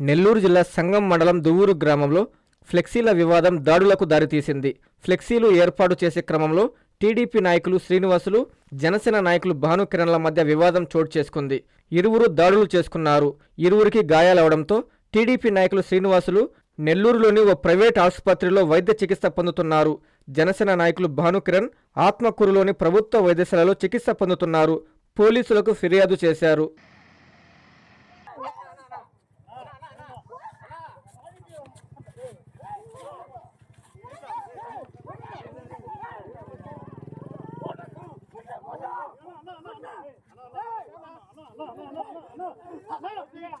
నెల్లూరు జిల్లా సంగం మండలం దువ్వూరు గ్రామంలో ఫ్లెక్సీల వివాదం దాడులకు దారితీసింది. ఫ్లెక్సీలు ఏర్పాటు చేసే క్రమంలో టీడీపీ నాయకులు శ్రీనివాసులు జనసేన నాయకులు భానుకిరణ్ల మధ్య వివాదం చోటు చేసుకుంది. ఇరువురు దాడులు చేసుకున్నారు. ఇరువురికి గాయాలవడంతో టీడీపీ నాయకులు శ్రీనివాసులు నెల్లూరులోని ఓ ప్రైవేట్ ఆసుపత్రిలో వైద్య చికిత్స పొందుతున్నారు. జనసేన నాయకులు భానుకిరణ్ ఆత్మకూరులోని ప్రభుత్వ వైద్యశాలలో చికిత్స పొందుతున్నారు. పోలీసులకు ఫిర్యాదు చేశారు. 了，那那那那，他没有这样。